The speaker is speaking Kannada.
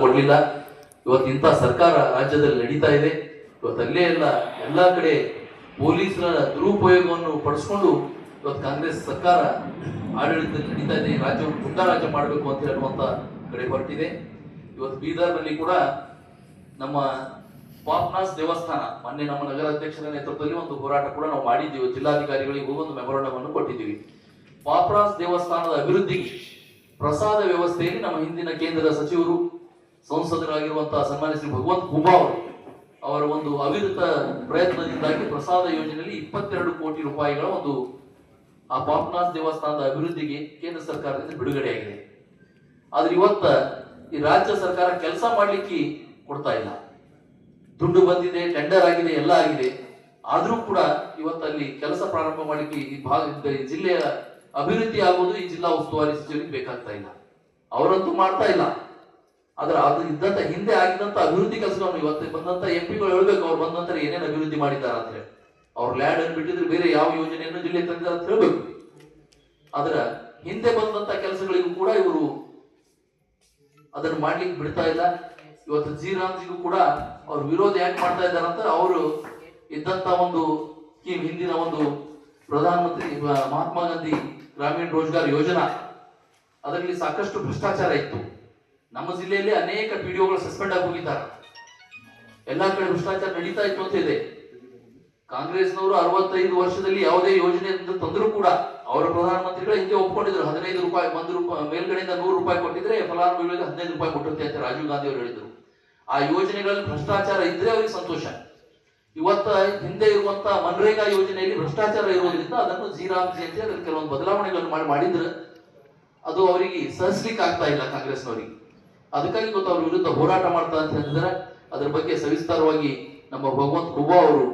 ಕೊಡ್ಲಿಲ್ಲ. ಇವತ್ತು ಇಂಥ ಸರ್ಕಾರ ರಾಜ್ಯದಲ್ಲಿ ನಡೀತಾ ಇದೆ. ಇವತ್ತು ಅಲ್ಲೇ ಎಲ್ಲ, ಎಲ್ಲಾ ಕಡೆ ಪೊಲೀಸರ ದುರುಪಯೋಗವನ್ನು ಪಡಿಸ್ಕೊಂಡು ಇವತ್ತು ಕಾಂಗ್ರೆಸ್ ಸರ್ಕಾರ ಆಡಳಿತದಲ್ಲಿ ನಡೀತಾ ಇದೆ. ರಾಜ್ಯವನ್ನು ಪುಟ್ಟ ರಾಜ್ಯ ಮಾಡಬೇಕು ಅಂತ ಹೇಳುವಂತ ಕಡೆ ಹೊರಟಿದೆ. ಇವತ್ತು ಬೀದರ್ನಲ್ಲಿ ಕೂಡ ನಮ್ಮ ಪಾಪ್ನಾಸ್ ದೇವಸ್ಥಾನ, ಮೊನ್ನೆ ನಮ್ಮ ನಗರಾಧ್ಯಕ್ಷರ ನೇತೃತ್ವದಲ್ಲಿ ಒಂದು ಹೋರಾಟ ಕೂಡ ನಾವು ಮಾಡಿದ್ದೀವಿ. ಜಿಲ್ಲಾಧಿಕಾರಿಗಳಿಗೂ ಒಂದು ಮೆಮೊರಂಡಮ್ ಕೊಟ್ಟಿದ್ದೀವಿ. ಪಾಪ್ನಾಸ್ ದೇವಸ್ಥಾನದ ಅಭಿವೃದ್ಧಿಗೆ ಪ್ರಸಾದ ವ್ಯವಸ್ಥೆಯಲ್ಲಿ ನಮ್ಮ ಹಿಂದಿನ ಕೇಂದ್ರದ ಸಚಿವರು ಸಂಸದರಾಗಿರುವಂತಹ ಸನ್ಮಾನ್ಯ ಶ್ರೀ ಭಗವಂತ ಕುಮಾರ್ ಅವರು ಒಂದು ಅವಿರತ ಪ್ರಯತ್ನದಿಂದಾಗಿ ಪ್ರಸಾದ ಯೋಜನೆಯಲ್ಲಿ ಇಪ್ಪತ್ತೆರಡು ಕೋಟಿ ರೂಪಾಯಿಗಳ ಒಂದು ಆ ಪಾಪನಾಥ್ ದೇವಸ್ಥಾನದ ಅಭಿವೃದ್ಧಿಗೆ ಕೇಂದ್ರ ಸರ್ಕಾರದಿಂದ ಬಿಡುಗಡೆಯಾಗಿದೆ. ಆದ್ರೆ ಇವತ್ತ ಈ ರಾಜ್ಯ ಸರ್ಕಾರ ಕೆಲಸ ಮಾಡ್ಲಿಕ್ಕೆ ಕೊಡ್ತಾ ಇಲ್ಲ. ದುಡ್ಡು ಬಂದಿದೆ ಟೆಂಡರ್ ಆಗಿದೆ, ಎಲ್ಲ ಆಗಿದೆ. ಆದ್ರೂ ಕೂಡ ಇವತ್ತಲ್ಲಿ ಕೆಲಸ ಪ್ರಾರಂಭ ಮಾಡಲಿಕ್ಕೆ ಈ ಭಾಗ ಜಿಲ್ಲೆಯ ಅಭಿವೃದ್ಧಿ ಆಗೋದು ಈ ಜಿಲ್ಲಾ ಉಸ್ತುವಾರಿ ಸಚಿವರಿಗೆ ಬೇಕಾಗ್ತಾ ಇಲ್ಲ. ಅವರಂತೂ ಮಾಡ್ತಾ ಇಲ್ಲ. ಆದ್ರೆ ಅದು ಇದ್ದಂತ ಹಿಂದೆ ಆಗಿದಂತ ಅಭಿವೃದ್ಧಿ ಕೆಲಸಗಳನ್ನು ಇವತ್ತು ಬಂದಂತ ಎಂ ಪಿಗಳು ಹೇಳ್ಬೇಕು, ಅವ್ರು ಬಂದ ನಂತರ ಏನೇನು ಅಭಿವೃದ್ಧಿ ಮಾಡಿದ್ದಾರೆ ಅಂದ್ರೆ ಅವ್ರ ಲ್ಯಾಂಡ್ ಅನ್ನು ಬಿಟ್ಟಿದ್ರೆ ಬೇರೆ ಯಾವ ಯೋಜನೆಯನ್ನು ಜಿಲ್ಲೆ ತಂದಿದ್ದಾರೆ ಅಂತ ಹೇಳ್ಬೇಕು. ಆದ್ರ ಹಿಂದೆ ಬಂದಂತ ಕೆಲಸಗಳಿಗೂ ಕೂಡ ಇವರು ಅದನ್ನು ಮಾಡ್ಲಿಕ್ಕೆ ಬಿಡ್ತಾ ಇಲ್ಲ. ಇವತ್ತು ಜಿ ರಾಮ್ಜಿಗೂ ಕೂಡ ಅವ್ರ ವಿರೋಧ ಯಾಕೆ ಮಾಡ್ತಾ ಇದ್ದಾರೆ ಅಂತ ಅವರು ಇದ್ದಂತ ಒಂದು ಸ್ಕೀಮ್, ಹಿಂದಿನ ಒಂದು ಪ್ರಧಾನಮಂತ್ರಿ ಮಹಾತ್ಮ ಗಾಂಧಿ ಗ್ರಾಮೀಣ ರೋಜ್ಗಾರ್ ಯೋಜನಾ. ಅದರಲ್ಲಿ ಸಾಕಷ್ಟು ಭ್ರಷ್ಟಾಚಾರ ಇತ್ತು. ನಮ್ಮ ಜಿಲ್ಲೆಯಲ್ಲಿ ಅನೇಕ ಪಿಡಿಒಗಳು ಸಸ್ಪೆಂಡ್ ಆಗಿ ಹೋಗಿದ್ದಾರೆ. ಎಲ್ಲಾ ಕಡೆ ಭ್ರಷ್ಟಾಚಾರ ನಡೀತಾ ಇತ್ತು ಅಂತ ಇದೆ. ಕಾಂಗ್ರೆಸ್ನವರು ಅರವತ್ತೈದು ವರ್ಷದಲ್ಲಿ ಯಾವುದೇ ಯೋಜನೆ ತಂದರೂ ಕೂಡ ಅವರ ಪ್ರಧಾನಮಂತ್ರಿಗಳು ಹಿಂದೆ ಒಪ್ಕೊಂಡಿದ್ರು. ಹದಿನೈದು ರೂಪಾಯಿ, ಒಂದು ರೂಪಾಯಿ, ಮೇಲ್ಗಡೆಯಿಂದ ನೂರು ರೂಪಾಯಿ ಕೊಟ್ಟಿದ್ರೆ ಫಲಾನುಭವಿಗಳಿಗೆ ಹದಿನೈದು ರೂಪಾಯಿ ಕೊಟ್ಟಂತೆ ಅಂತ ರಾಜೀವ್ ಗಾಂಧಿ ಅವರು ಹೇಳಿದರು. ಆ ಯೋಜನೆಗಳಲ್ಲಿ ಭ್ರಷ್ಟಾಚಾರ ಇದ್ರೆ ಅವರಿಗೆ ಸಂತೋಷ. ಇವತ್ತ ಹಿಂದೆ ಇರುವಂತಹ ಮನ್ರೇಗಾ ಯೋಜನೆಯಲ್ಲಿ ಭ್ರಷ್ಟಾಚಾರ ಇರೋದ್ರಿಂದ ಅದನ್ನು ಜೀರಾಮ್ಜಿ ಅಂತ ಕೆಲವೊಂದು ಬದಲಾವಣೆಗಳನ್ನು ಮಾಡಿ ಮಾಡಿದ್ರೆ. ಅದು ಅವರಿಗೆ ಸಹಿಸ್ಲಿಕ್ಕೆ ಆಗ್ತಾ ಇಲ್ಲ ಕಾಂಗ್ರೆಸ್ನವರಿಗೆ. ಅದಕ್ಕಾಗಿ ಗೊತ್ತು ಅವ್ರ ವಿರುದ್ಧ ಹೋರಾಟ ಮಾಡ್ತಾ ಅಂತ ಹೇಳಿದ್ರೆ ಅದ್ರ ಬಗ್ಗೆ ಸವಿಸ್ತಾರವಾಗಿ ನಮ್ಮ ಭಗವಂತ ಖುಬಾ ಅವರು